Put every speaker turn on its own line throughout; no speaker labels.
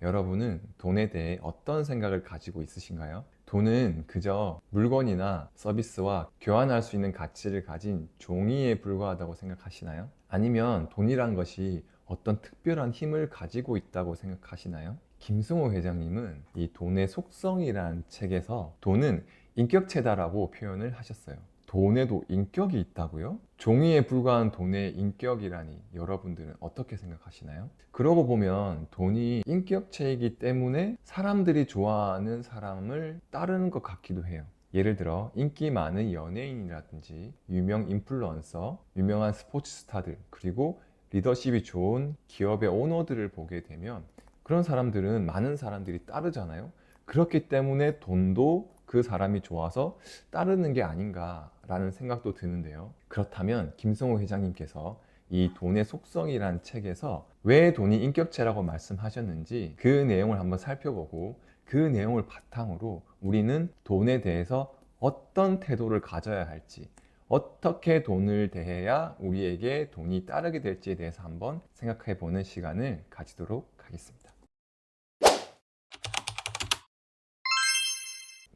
여러분은 돈에 대해 어떤 생각을 가지고 있으신가요? 돈은 그저 물건이나 서비스와 교환할 수 있는 가치를 가진 종이에 불과하다고 생각하시나요? 아니면 돈이란 것이 어떤 특별한 힘을 가지고 있다고 생각하시나요? 김승호 회장님은 이 돈의 속성이란 책에서 돈은 인격체다라고 표현을 하셨어요. 돈에도 인격이 있다고요? 종이에 불과한 돈의 인격이라니 여러분들은 어떻게 생각하시나요? 그러고 보면 돈이 인격체이기 때문에 사람들이 좋아하는 사람을 따르는 것 같기도 해요. 예를 들어 인기 많은 연예인이라든지 유명 인플루언서, 유명한 스포츠 스타들, 그리고 리더십이 좋은 기업의 오너들을 보게 되면 그런 사람들은 많은 사람들이 따르잖아요. 그렇기 때문에 돈도 그 사람이 좋아서 따르는 게 아닌가라는 생각도 드는데요. 그렇다면 김성호 회장님께서 이 돈의 속성이란 책에서 왜 돈이 인격체라고 말씀하셨는지 그 내용을 한번 살펴보고 그 내용을 바탕으로 우리는 돈에 대해서 어떤 태도를 가져야 할지 어떻게 돈을 대해야 우리에게 돈이 따르게 될지에 대해서 한번 생각해 보는 시간을 가지도록 하겠습니다.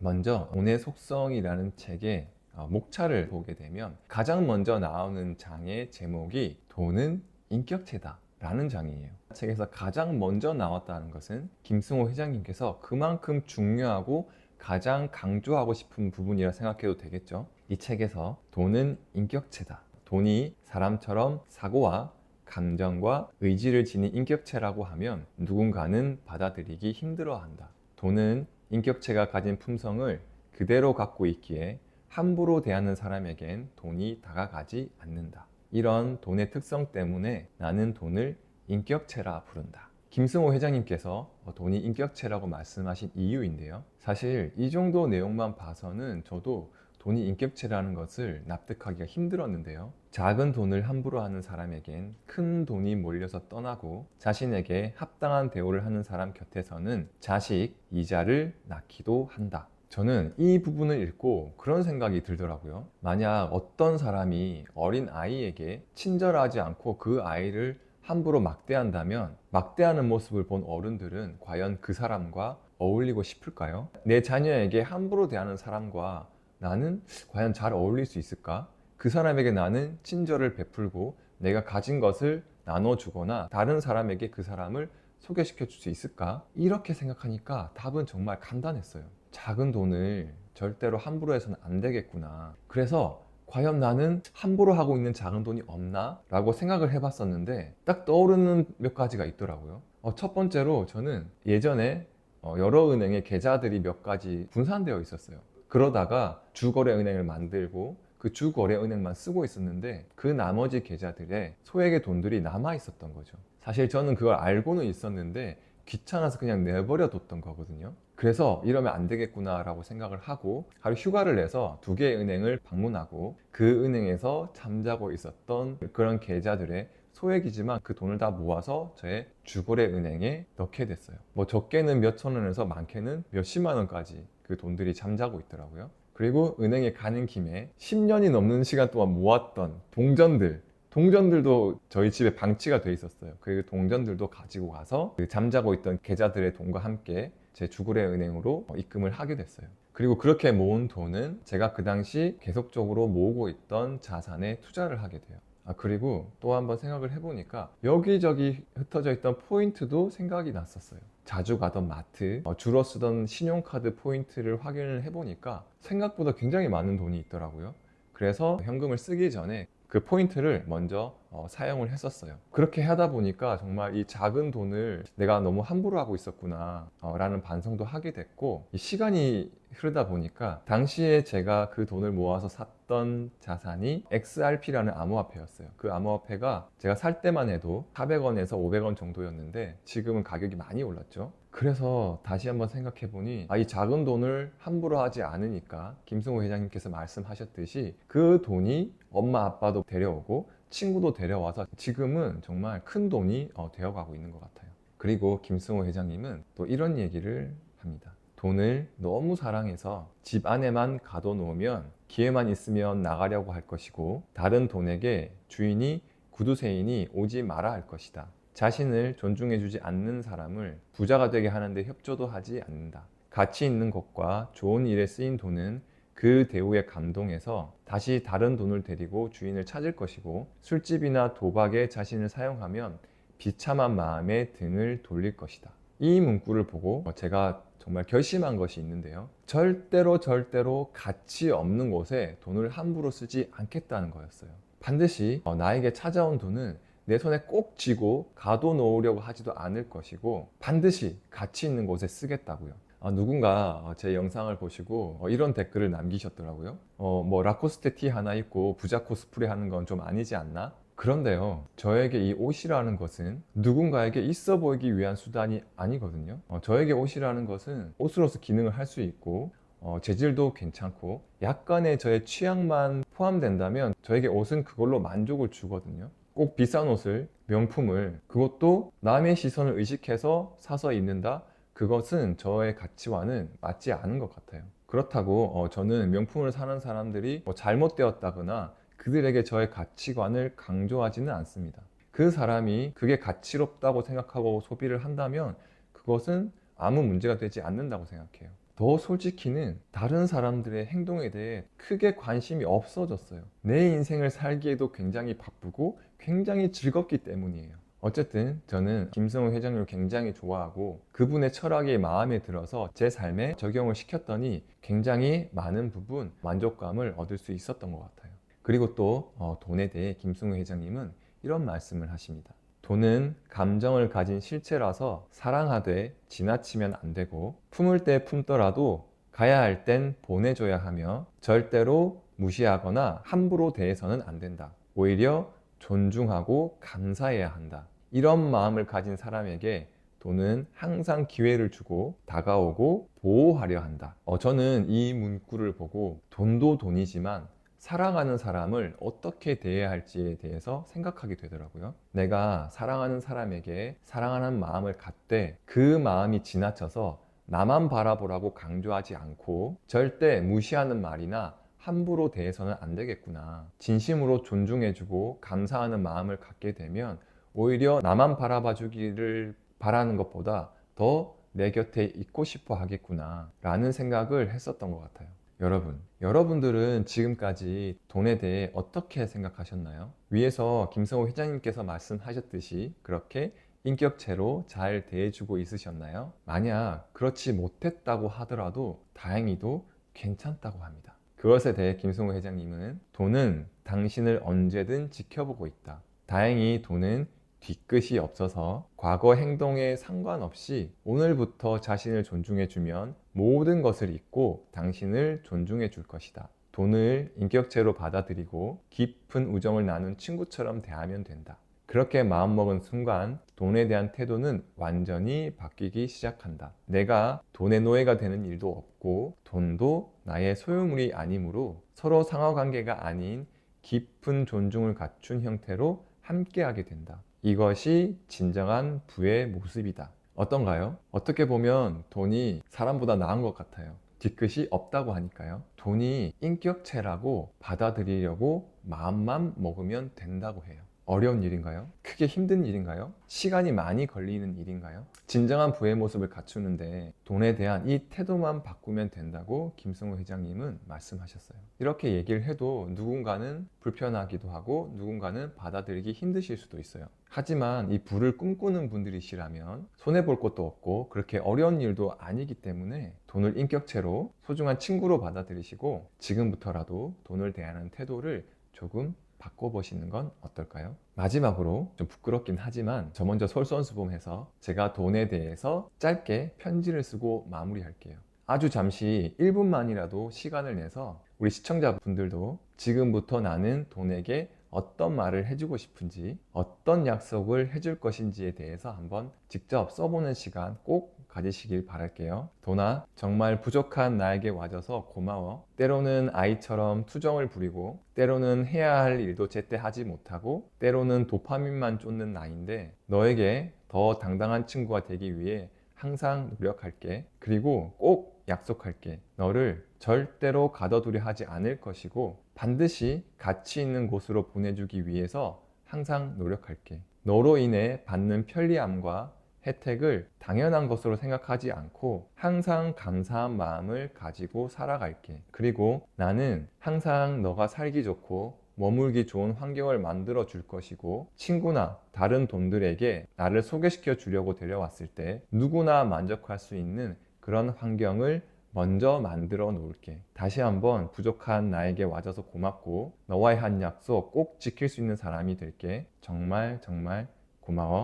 먼저 돈의 속성이라는 책의 어, 목차를 보게 되면 가장 먼저 나오는 장의 제목이 돈은 인격체다 라는 장이에요. 책에서 가장 먼저 나왔다는 것은 김승호 회장님께서 그만큼 중요하고 가장 강조하고 싶은 부분이라 생각해도 되겠죠. 이 책에서 돈은 인격체다. 돈이 사람처럼 사고와 감정과 의지를 지닌 인격체라고 하면 누군가는 받아들이기 힘들어한다. 돈은 인격체가 가진 품성을 그대로 갖고 있기에 함부로 대하는 사람에겐 돈이 다가가지 않는다. 이런 돈의 특성 때문에 나는 돈을 인격체라 부른다. 김승호 회장님께서 돈이 인격체라고 말씀하신 이유인데요. 사실 이 정도 내용만 봐서는 저도 돈이 인격체라는 것을 납득하기가 힘들었는데요. 작은 돈을 함부로 하는 사람에겐 큰 돈이 몰려서 떠나고 자신에게 합당한 대우를 하는 사람 곁에서는 자식, 이자를 낳기도 한다. 저는 이 부분을 읽고 그런 생각이 들더라고요. 만약 어떤 사람이 어린 아이에게 친절하지 않고 그 아이를 함부로 막대한다면 막대하는 모습을 본 어른들은 과연 그 사람과 어울리고 싶을까요? 내 자녀에게 함부로 대하는 사람과 나는 과연 잘 어울릴 수 있을까? 그 사람에게 나는 친절을 베풀고 내가 가진 것을 나눠주거나 다른 사람에게 그 사람을 소개시켜 줄 수 있을까? 이렇게 생각하니까 답은 정말 간단했어요. 작은 돈을 절대로 함부로 해서는 안 되겠구나. 그래서 과연 나는 함부로 하고 있는 작은 돈이 없나? 라고 생각을 해봤었는데 딱 떠오르는 몇 가지가 있더라고요. 어, 첫 번째로 저는 예전에 어, 여러 은행의 계좌들이 몇 가지 분산되어 있었어요. 그러다가 주거래은행을 만들고 그 주거래은행만 쓰고 있었는데 그 나머지 계좌들에 소액의 돈들이 남아 있었던 거죠. 사실 저는 그걸 알고는 있었는데 귀찮아서 그냥 내버려 뒀던 거거든요. 그래서 이러면 안 되겠구나라고 생각을 하고 하루 휴가를 내서 두 개의 은행을 방문하고 그 은행에서 잠자고 있었던 그런 계좌들의 소액이지만 그 돈을 다 모아서 저의 주거래 은행에 넣게 됐어요. 뭐 적게는 몇천 원에서 많게는 몇십만 원까지 그 돈들이 잠자고 있더라고요. 그리고 은행에 가는 김에 10년이 넘는 시간 동안 모았던 동전들 동전들도 저희 집에 방치가 돼 있었어요. 그 동전들도 가지고 가서 그 잠자고 있던 계좌들의 돈과 함께 제 주거래 은행으로 입금을 하게 됐어요. 그리고 그렇게 모은 돈은 제가 그 당시 계속적으로 모으고 있던 자산에 투자를 하게 돼요. 아, 그리고 또 한번 생각을 해보니까 여기저기 흩어져 있던 포인트도 생각이 났었어요. 자주 가던 마트, 어, 주로 쓰던 신용카드 포인트를 확인을 해보니까 생각보다 굉장히 많은 돈이 있더라고요. 그래서 현금을 쓰기 전에 그 포인트를 먼저 어, 사용을 했었어요. 그렇게 하다 보니까 정말 이 작은 돈을 내가 너무 함부로 하고 있었구나 어, 라는 반성도 하게 됐고 이 시간이 흐르다 보니까 당시에 제가 그 돈을 모아서 샀던 자산이 XRP라는 암호화폐였어요. 그 암호화폐가 제가 살 때만 해도 400원에서 500원 정도였는데 지금은 가격이 많이 올랐죠. 그래서 다시 한번 생각해 보니 아, 이 작은 돈을 함부로 하지 않으니까 김승호 회장님께서 말씀하셨듯이 그 돈이 엄마 아빠도 데려오고 친구도 데려와서 지금은 정말 큰 돈이 어, 되어가고 있는 것 같아요. 그리고 김승호 회장님은 또 이런 얘기를 합니다. 돈을 너무 사랑해서 집 안에만 가둬놓으면 기회만 있으면 나가려고 할 것이고 다른 돈에게 주인이 구두쇠인이 오지 마라 할 것이다. 자신을 존중해주지 않는 사람을 부자가 되게 하는데 협조도 하지 않는다. 가치 있는 것과 좋은 일에 쓰인 돈은 그 대우에 감동해서 다시 다른 돈을 데리고 주인을 찾을 것이고 술집이나 도박에 자신을 사용하면 비참한 마음에 등을 돌릴 것이다. 이 문구를 보고 제가 정말 결심한 것이 있는데요. 절대로 절대로 가치 없는 곳에 돈을 함부로 쓰지 않겠다는 거였어요. 반드시 어, 나에게 찾아온 돈은 내 손에 꼭 쥐고 가둬놓으려고 하지도 않을 것이고 반드시 가치 있는 곳에 쓰겠다고요. 아, 누군가 어, 제 영상을 보시고 어, 이런 댓글을 남기셨더라고요. 어, 뭐 라코스테 티 하나 입고 부자 코스프레 하는 건 좀 아니지 않나? 그런데요, 저에게 이 옷이라는 것은 누군가에게 있어 보이기 위한 수단이 아니거든요. 어, 저에게 옷이라는 것은 옷으로서 기능을 할 수 있고, 어, 재질도 괜찮고, 약간의 저의 취향만 포함된다면 저에게 옷은 그걸로 만족을 주거든요. 꼭 비싼 옷을, 명품을, 그것도 남의 시선을 의식해서 사서 입는다? 그것은 저의 가치와는 맞지 않은 것 같아요. 그렇다고 어, 저는 명품을 사는 사람들이 뭐 잘못되었다거나 그들에게 저의 가치관을 강조하지는 않습니다. 그 사람이 그게 가치롭다고 생각하고 소비를 한다면 그것은 아무 문제가 되지 않는다고 생각해요. 더 솔직히는 다른 사람들의 행동에 대해 크게 관심이 없어졌어요. 내 인생을 살기에도 굉장히 바쁘고 굉장히 즐겁기 때문이에요. 어쨌든 저는 김성우 회장님을 굉장히 좋아하고 그분의 철학이 마음에 들어서 제 삶에 적용을 시켰더니 굉장히 많은 부분 만족감을 얻을 수 있었던 것 같아요. 그리고 또 어, 돈에 대해 김승우 회장님은 이런 말씀을 하십니다. 돈은 감정을 가진 실체라서 사랑하되 지나치면 안 되고 품을 때 품더라도 가야 할 땐 보내줘야 하며 절대로 무시하거나 함부로 대해서는 안 된다. 오히려 존중하고 감사해야 한다. 이런 마음을 가진 사람에게 돈은 항상 기회를 주고 다가오고 보호하려 한다. 어, 저는 이 문구를 보고 돈도 돈이지만 사랑하는 사람을 어떻게 대해야 할지에 대해서 생각하게 되더라고요. 내가 사랑하는 사람에게 사랑하는 마음을 갖되 그 마음이 지나쳐서 나만 바라보라고 강조하지 않고 절대 무시하는 말이나 함부로 대해서는 안 되겠구나. 진심으로 존중해주고 감사하는 마음을 갖게 되면 오히려 나만 바라봐 주기를 바라는 것보다 더 내 곁에 있고 싶어 하겠구나. 라는 생각을 했었던 것 같아요. 여러분, 여러분들은 지금까지 돈에 대해 어떻게 생각하셨나요? 위에서 김성호 회장님께서 말씀하셨듯이 그렇게 인격체로 잘 대해주고 있으셨나요? 만약 그렇지 못했다고 하더라도 다행히도 괜찮다고 합니다. 그것에 대해 김성호 회장님은 돈은 당신을 언제든 지켜보고 있다. 다행히 돈은 뒤끝이 없어서 과거 행동에 상관없이 오늘부터 자신을 존중해주면 모든 것을 잊고 당신을 존중해 줄 것이다. 돈을 인격체로 받아들이고 깊은 우정을 나눈 친구처럼 대하면 된다. 그렇게 마음먹은 순간 돈에 대한 태도는 완전히 바뀌기 시작한다. 내가 돈의 노예가 되는 일도 없고 돈도 나의 소유물이 아니므로 서로 상하관계가 아닌 깊은 존중을 갖춘 형태로 함께하게 된다. 이것이 진정한 부의 모습이다. 어떤가요? 어떻게 보면 돈이 사람보다 나은 것 같아요. 뒤끝이 없다고 하니까요. 돈이 인격체라고 받아들이려고 마음만 먹으면 된다고 해요. 어려운 일인가요? 크게 힘든 일인가요? 시간이 많이 걸리는 일인가요? 진정한 부의 모습을 갖추는데 돈에 대한 이 태도만 바꾸면 된다고 김승우 회장님은 말씀하셨어요. 이렇게 얘기를 해도 누군가는 불편하기도 하고 누군가는 받아들이기 힘드실 수도 있어요. 하지만 이 부를 꿈꾸는 분들이시라면 손해볼 것도 없고 그렇게 어려운 일도 아니기 때문에 돈을 인격체로 소중한 친구로 받아들이시고 지금부터라도 돈을 대하는 태도를 조금 바꿔보시는 건 어떨까요? 마지막으로 좀 부끄럽긴 하지만 저 먼저 솔선수범해서 제가 돈에 대해서 짧게 편지를 쓰고 마무리할게요. 아주 잠시 1분만이라도 시간을 내서 우리 시청자분들도 지금부터 나는 돈에게 어떤 말을 해주고 싶은지, 어떤 약속을 해줄 것인지에 대해서 한번 직접 써보는 시간 꼭 가지시길 바랄게요. 도나, 정말 부족한 나에게 와줘서 고마워. 때로는 아이처럼 투정을 부리고, 때로는 해야 할 일도 제때 하지 못하고, 때로는 도파민만 쫓는 나인데, 너에게 더 당당한 친구가 되기 위해 항상 노력할게. 그리고 꼭 약속할게. 너를 절대로 가둬두려 하지 않을 것이고, 반드시 가치 있는 곳으로 보내주기 위해서 항상 노력할게. 너로 인해 받는 편리함과 혜택을 당연한 것으로 생각하지 않고 항상 감사한 마음을 가지고 살아갈게. 그리고 나는 항상 너가 살기 좋고 머물기 좋은 환경을 만들어 줄 것이고 친구나 다른 돈들에게 나를 소개시켜 주려고 데려왔을 때 누구나 만족할 수 있는 그런 환경을 먼저 만들어 놓을게. 다시 한번 부족한 나에게 와줘서 고맙고 너와의 한 약속 꼭 지킬 수 있는 사람이 될게. 정말 정말 고마워.